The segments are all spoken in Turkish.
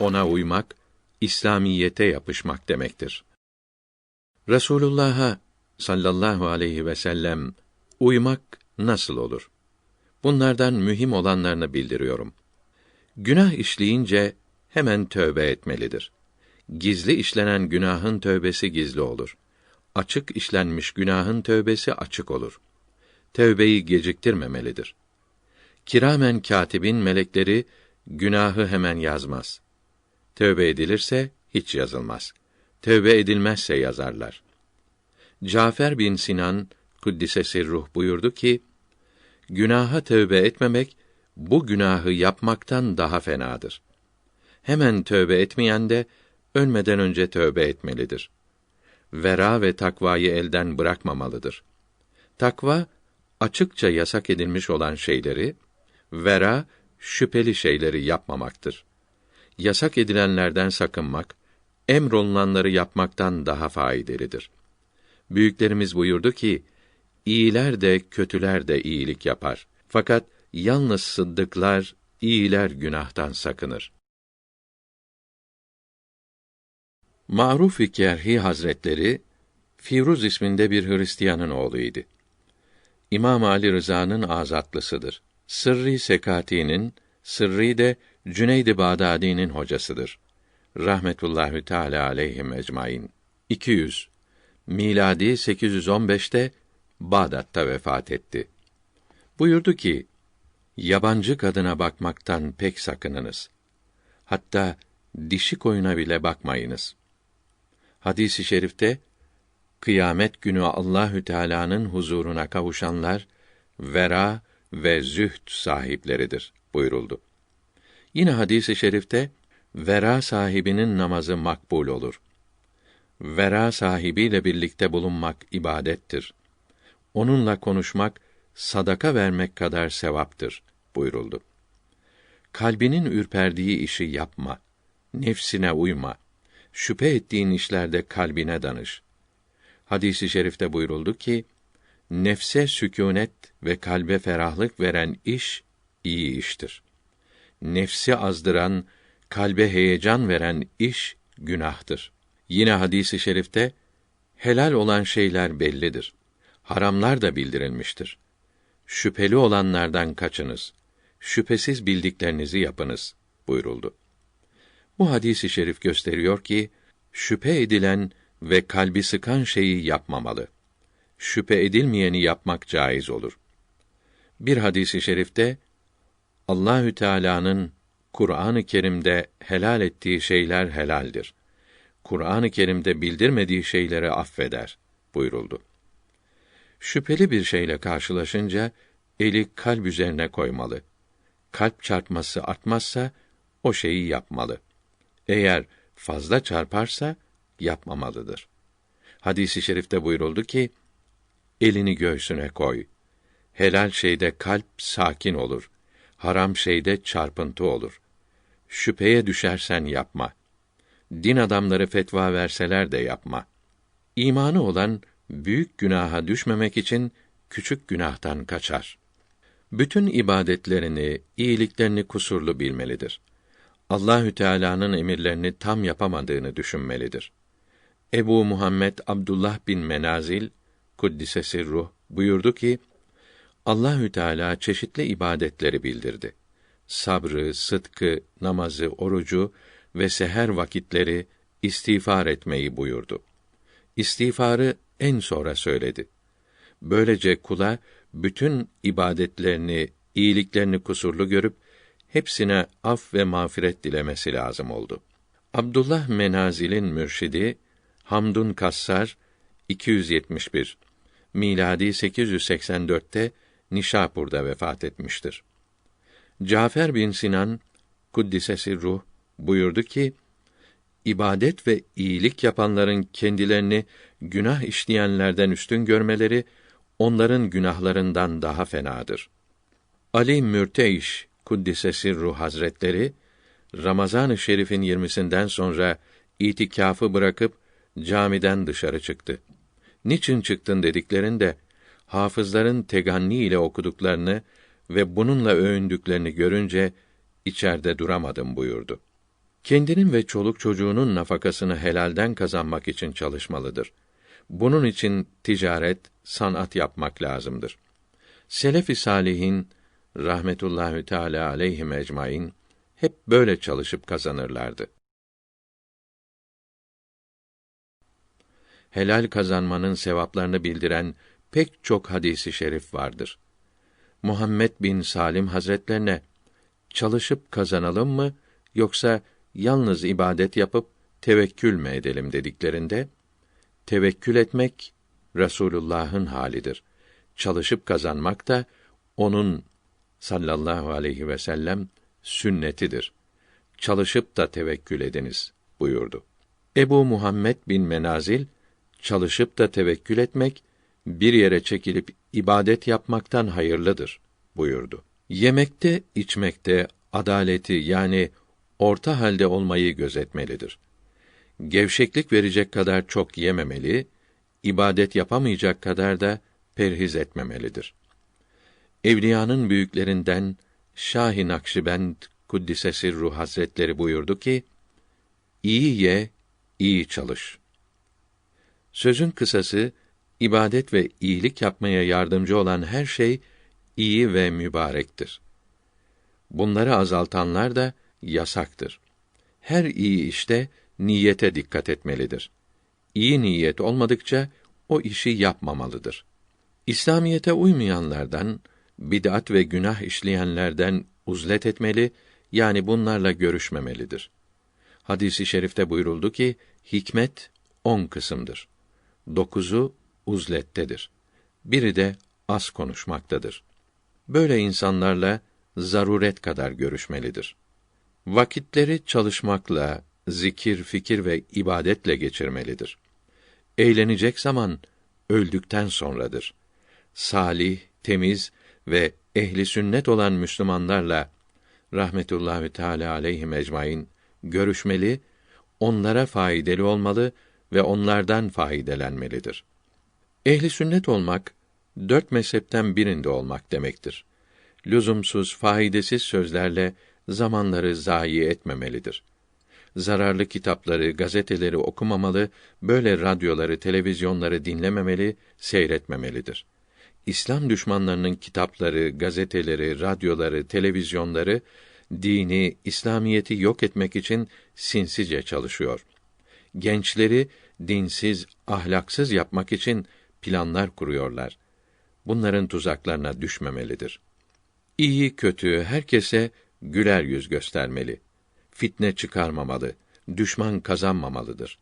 ona uymak, İslamiyete yapışmak demektir. Resulullah'a sallallahu aleyhi ve sellem uymak nasıl olur? Bunlardan mühim olanlarını bildiriyorum. Günah işleyince hemen tövbe etmelidir. Gizli işlenen günahın tövbesi gizli olur. Açık işlenmiş günahın tövbesi açık olur. Tövbeyi geciktirmemelidir. Kiramen katibin melekleri günahı hemen yazmaz. Tövbe edilirse hiç yazılmaz. Tövbe edilmezse yazarlar. Cafer bin Sinan kuddise ruh buyurdu ki, günaha tövbe etmemek bu günahı yapmaktan daha fenadır. Hemen tövbe etmeyen de ölmeden önce tövbe etmelidir. Vera ve takvayı elden bırakmamalıdır. Takva açıkça yasak edilmiş olan şeyleri, vera şüpheli şeyleri yapmamaktır. Yasak edilenlerden sakınmak, emrolunanları yapmaktan daha faydalıdır. Büyüklerimiz buyurdu ki, iyiler de kötüler de iyilik yapar. Fakat yalnız sıddıklar, iyiler günahtan sakınır. Maruf Kerhi Hazretleri Firuz isminde bir Hristiyanın oğluydu. İmam Ali Rıza'nın azatlısıdır. Sırrı Sekati'nin, Sırrı de Cüneyd-i Bağdadi'nin hocasıdır. Rahmetullahi Teala aleyhim ecmaîn. 200 miladi 815'te Bağdat'ta vefat etti. Buyurdu ki: Yabancı kadına bakmaktan pek sakınınız. Hatta dişi koyuna bile bakmayınız. Hadisi i şerifte kıyamet günü Allahü Teala'nın huzuruna kavuşanlar vera ve zühd sahipleridir buyuruldu. Yine hadisi i şerifte vera sahibinin namazı makbul olur. Vera sahibiyle birlikte bulunmak ibadettir. Onunla konuşmak sadaka vermek kadar sevaptır buyuruldu. Kalbinin ürperdiği işi yapma. Nefsine uyma. Şüphe ettiğin işlerde kalbine danış. Hadisi i şerifte buyuruldu ki, nefse sükûnet ve kalbe ferahlık veren iş iyi iştir. Nefsi azdıran, kalbe heyecan veren iş günahtır. Yine hadisi i şerifte helal olan şeyler bellidir. Haramlar da bildirilmiştir. Şüpheli olanlardan kaçınız. Şüphesiz bildiklerinizi yapınız buyuruldu. Bu hadisi i şerif gösteriyor ki şüphe edilen ve kalbi sıkan şeyi yapmamalı. Şüphe edilmeyeni yapmak caiz olur. Bir hadisi i şerifte Allahü Teala'nın Kur'an-ı Kerim'de helal ettiği şeyler helaldir. Kur'an-ı Kerim'de bildirmediği şeyleri affeder buyuruldu. Şüpheli bir şeyle karşılaşınca eli kalp üzerine koymalı. Kalp çarpması artmazsa o şeyi yapmalı. Eğer fazla çarparsa yapmamalıdır. Hadisi i şerifte buyuruldu ki: Elini göğsüne koy. Helal şeyde kalp sakin olur. Haram şeyde çarpıntı olur. Şüpheye düşersen yapma din adamları fetva verseler de yapma. İmanı olan büyük günaha düşmemek için küçük günahtan kaçar. Bütün ibadetlerini, iyiliklerini kusurlu bilmelidir. Allahü Teala'nın emirlerini tam yapamadığını düşünmelidir. Ebu Muhammed Abdullah bin Menazil kuddise sirruh buyurdu ki Allahü Teala çeşitli ibadetleri bildirdi. Sabrı, sıdkı, namazı, orucu ve seher vakitleri istiğfar etmeyi buyurdu. İstiğfarı en sonra söyledi. Böylece kula bütün ibadetlerini, iyiliklerini kusurlu görüp hepsine af ve mağfiret dilemesi lazım oldu. Abdullah Menazil'in mürşidi Hamdun Kassar 271 miladi 884'te Nişapur'da vefat etmiştir. Cafer bin Sinan kuddisesi ruh buyurdu ki ibadet ve iyilik yapanların kendilerini günah işleyenlerden üstün görmeleri onların günahlarından daha fenadır. Ali Mürteiş kuddise ruh hazretleri Ramazan-ı Şerif'in yirmisinden sonra itikafı bırakıp camiden dışarı çıktı. Niçin çıktın dediklerinde hafızların teganni ile okuduklarını ve bununla övündüklerini görünce içeride duramadım buyurdu. Kendinin ve çoluk çocuğunun nafakasını helalden kazanmak için çalışmalıdır. Bunun için ticaret, sanat yapmak lazımdır. Selef-i salihin rahmetullahi teala aleyhi ecmaîn hep böyle çalışıp kazanırlardı. Helal kazanmanın sevaplarını bildiren pek çok hadisi şerif vardır. Muhammed bin Salim Hazretlerine çalışıp kazanalım mı yoksa yalnız ibadet yapıp tevekkül mü edelim dediklerinde tevekkül etmek Resulullah'ın halidir. Çalışıp kazanmak da onun sallallahu aleyhi ve sellem sünnetidir. Çalışıp da tevekkül ediniz buyurdu. Ebu Muhammed bin Menazil çalışıp da tevekkül etmek bir yere çekilip ibadet yapmaktan hayırlıdır buyurdu. Yemekte, içmekte adaleti yani orta halde olmayı gözetmelidir. Gevşeklik verecek kadar çok yememeli, ibadet yapamayacak kadar da perhiz etmemelidir. Evliyanın büyüklerinden Şah-ı Nakşibend Kuddise Ruh Hazretleri buyurdu ki: İyi ye, iyi çalış. Sözün kısası ibadet ve iyilik yapmaya yardımcı olan her şey iyi ve mübarektir. Bunları azaltanlar da yasaktır. Her iyi işte niyete dikkat etmelidir. İyi niyet olmadıkça o işi yapmamalıdır. İslamiyete uymayanlardan, bid'at ve günah işleyenlerden uzlet etmeli, yani bunlarla görüşmemelidir. Hadisi şerifte buyuruldu ki, hikmet on kısımdır. Dokuzu uzlettedir. Biri de az konuşmaktadır. Böyle insanlarla zaruret kadar görüşmelidir. Vakitleri çalışmakla, zikir, fikir ve ibadetle geçirmelidir. Eğlenecek zaman öldükten sonradır. Salih, temiz ve ehli sünnet olan Müslümanlarla rahmetullahi teala aleyhi ecmaîn görüşmeli, onlara faydalı olmalı ve onlardan faydelenmelidir. Ehli sünnet olmak dört mezhepten birinde olmak demektir. Lüzumsuz, faydasız sözlerle zamanları zayi etmemelidir. Zararlı kitapları, gazeteleri okumamalı, böyle radyoları, televizyonları dinlememeli, seyretmemelidir. İslam düşmanlarının kitapları, gazeteleri, radyoları, televizyonları dini, İslamiyeti yok etmek için sinsice çalışıyor. Gençleri dinsiz, ahlaksız yapmak için planlar kuruyorlar. Bunların tuzaklarına düşmemelidir. İyi kötü herkese güler yüz göstermeli. Fitne çıkarmamalı, düşman kazanmamalıdır.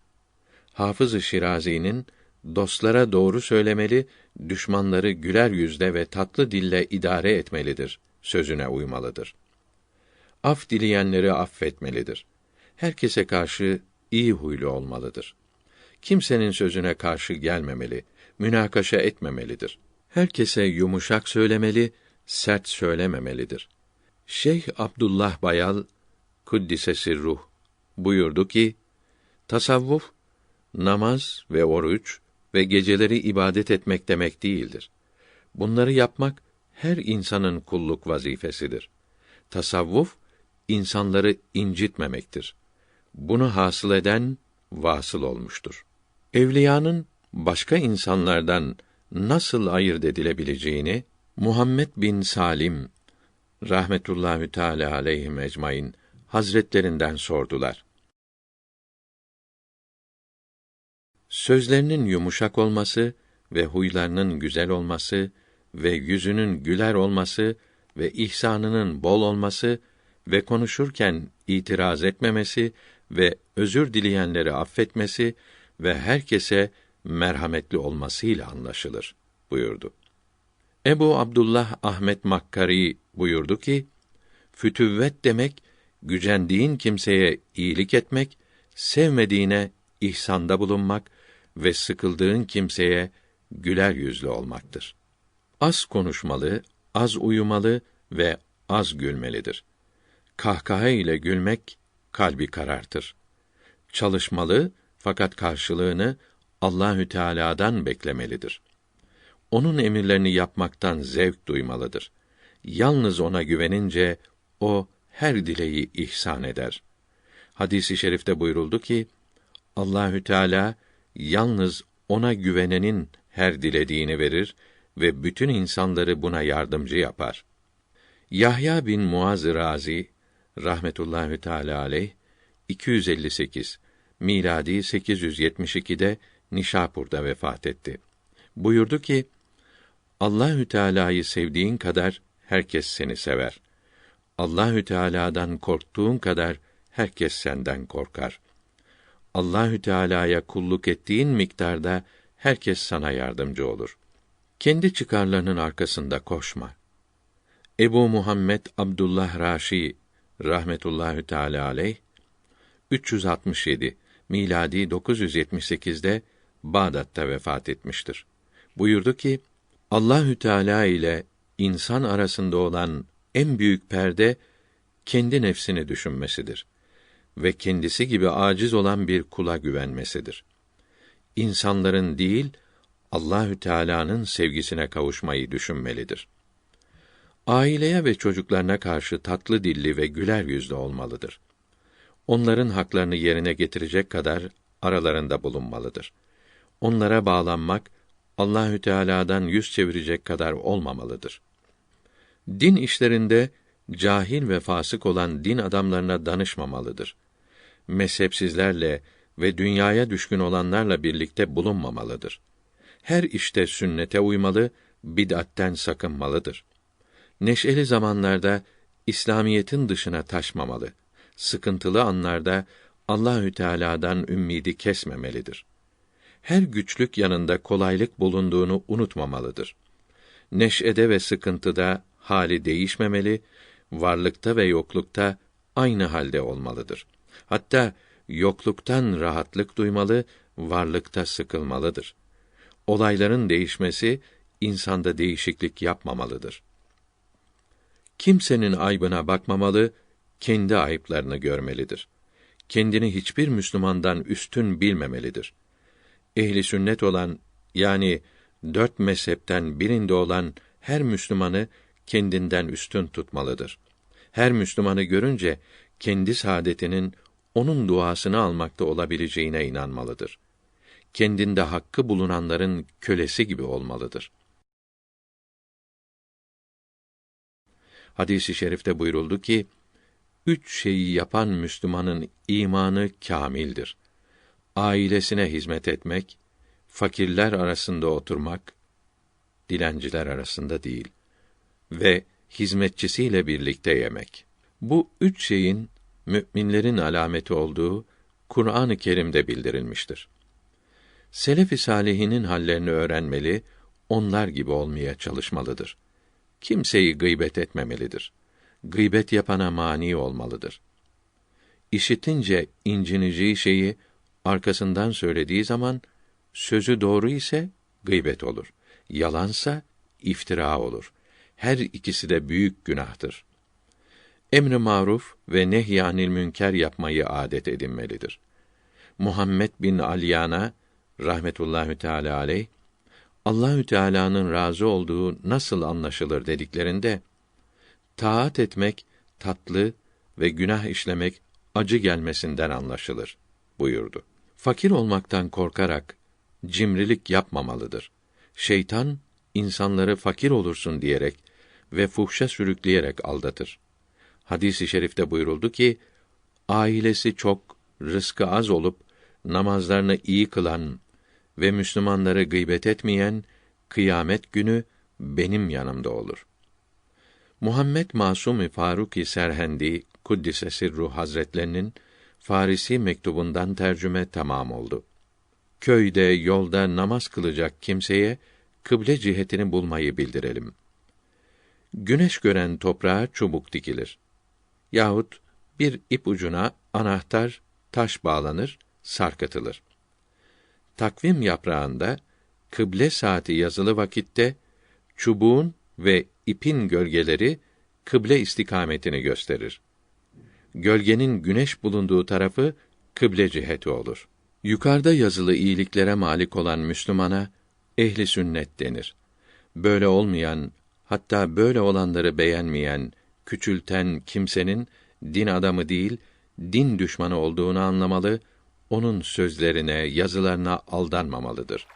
Hafız-ı Şirazi'nin dostlara doğru söylemeli, düşmanları güler yüzle ve tatlı dille idare etmelidir sözüne uymalıdır. Af dileyenleri affetmelidir. Herkese karşı iyi huylu olmalıdır. Kimsenin sözüne karşı gelmemeli, münakaşa etmemelidir. Herkese yumuşak söylemeli, sert söylememelidir. Şeyh Abdullah Bayal kuddisesi ruh buyurdu ki tasavvuf namaz ve oruç ve geceleri ibadet etmek demek değildir. Bunları yapmak her insanın kulluk vazifesidir. Tasavvuf insanları incitmemektir. Bunu hasıl eden vasıl olmuştur. Evliyanın başka insanlardan nasıl ayırt edilebileceğini Muhammed bin Salim rahmetullahi teala aleyhi ecmaîn hazretlerinden sordular. Sözlerinin yumuşak olması ve huylarının güzel olması ve yüzünün güler olması ve ihsanının bol olması ve konuşurken itiraz etmemesi ve özür dileyenleri affetmesi ve herkese merhametli olmasıyla anlaşılır buyurdu. Ebu Abdullah Ahmet Makkari buyurdu ki, fütüvvet demek, gücendiğin kimseye iyilik etmek, sevmediğine ihsanda bulunmak ve sıkıldığın kimseye güler yüzlü olmaktır. Az konuşmalı, az uyumalı ve az gülmelidir. Kahkaha ile gülmek kalbi karartır. Çalışmalı fakat karşılığını Allahü Teala'dan beklemelidir. Onun emirlerini yapmaktan zevk duymalıdır. Yalnız ona güvenince o her dileği ihsan eder. Hadisi şerifte buyuruldu ki Allahü Teala yalnız ona güvenenin her dilediğini verir ve bütün insanları buna yardımcı yapar. Yahya bin Muaz Razi rahmetullahi teala aleyh 258 miladi 872'de Nişapur'da vefat etti. Buyurdu ki: Allahü Teala'yı sevdiğin kadar herkes seni sever. Allahü Teala'dan korktuğun kadar herkes senden korkar. Allahü Teala'ya kulluk ettiğin miktarda herkes sana yardımcı olur. Kendi çıkarlarının arkasında koşma. Ebu Muhammed Abdullah Raşi rahmetullahü teala aleyh 367 miladi 978'de Bağdat'ta vefat etmiştir. Buyurdu ki: Allahü Teala ile insan arasında olan en büyük perde kendi nefsini düşünmesidir ve kendisi gibi aciz olan bir kula güvenmesidir. İnsanların değil, Allahü Teala'nın sevgisine kavuşmayı düşünmelidir. Aileye ve çocuklarına karşı tatlı dilli ve güler yüzlü olmalıdır. Onların haklarını yerine getirecek kadar aralarında bulunmalıdır. Onlara bağlanmak Allahü Teala'dan yüz çevirecek kadar olmamalıdır. Din işlerinde cahil ve fasık olan din adamlarına danışmamalıdır. Mezhepsizlerle ve dünyaya düşkün olanlarla birlikte bulunmamalıdır. Her işte sünnete uymalı, bid'atten sakınmalıdır. Neşeli zamanlarda İslamiyetin dışına taşmamalı. Sıkıntılı anlarda Allahü Teala'dan ümmidi kesmemelidir. Her güçlük yanında kolaylık bulunduğunu unutmamalıdır. Neşede ve sıkıntıda hali değişmemeli, varlıkta ve yoklukta aynı halde olmalıdır. Hatta yokluktan rahatlık duymalı, varlıkta sıkılmalıdır. Olayların değişmesi insanda değişiklik yapmamalıdır. Kimsenin aybına bakmamalı, kendi ayıplarını görmelidir. Kendini hiçbir Müslümandan üstün bilmemelidir. Ehli sünnet olan yani dört mezhepten birinde olan her Müslümanı kendinden üstün tutmalıdır. Her Müslümanı görünce kendi saadetinin onun duasını almakta olabileceğine inanmalıdır. Kendinde hakkı bulunanların kölesi gibi olmalıdır. Hadisi i şerifte buyuruldu ki, üç şeyi yapan Müslümanın imanı kamildir. Ailesine hizmet etmek, fakirler arasında oturmak, dilenciler arasında değil ve hizmetçisiyle birlikte yemek. Bu üç şeyin müminlerin alameti olduğu Kur'an-ı Kerim'de bildirilmiştir. Selef-i salihinin hallerini öğrenmeli, onlar gibi olmaya çalışmalıdır. Kimseyi gıybet etmemelidir. Gıybet yapana mani olmalıdır. İşitince incineceği şeyi arkasından söylediği zaman sözü doğru ise gıybet olur. Yalansa iftira olur. Her ikisi de büyük günahtır. Emri maruf ve nehyanil münker yapmayı adet edinmelidir. Muhammed bin Alyana rahmetullahi teala aleyh Allahü Teala'nın razı olduğu nasıl anlaşılır dediklerinde taat etmek tatlı ve günah işlemek acı gelmesinden anlaşılır buyurdu. Fakir olmaktan korkarak cimrilik yapmamalıdır. Şeytan insanları fakir olursun diyerek ve fuhşa sürükleyerek aldatır. Hadis-i şerifte buyuruldu ki ailesi çok, rızkı az olup namazlarını iyi kılan ve Müslümanları gıybet etmeyen kıyamet günü benim yanımda olur. Muhammed Masum Faruki Serhendi Kuddise Sirru Hazretlerinin Farisi mektubundan tercüme tamam oldu. Köyde, yolda namaz kılacak kimseye kıble cihetini bulmayı bildirelim. Güneş gören toprağa çubuk dikilir. Yahut bir ip ucuna anahtar, taş bağlanır, sarkıtılır. Takvim yaprağında kıble saati yazılı vakitte çubuğun ve ipin gölgeleri kıble istikametini gösterir. Gölgenin güneş bulunduğu tarafı kıble ciheti olur. Yukarıda yazılı iyiliklere malik olan Müslümana ehli sünnet denir. Böyle olmayan, hatta böyle olanları beğenmeyen, küçülten kimsenin din adamı değil, din düşmanı olduğunu anlamalı, onun sözlerine, yazılarına aldanmamalıdır.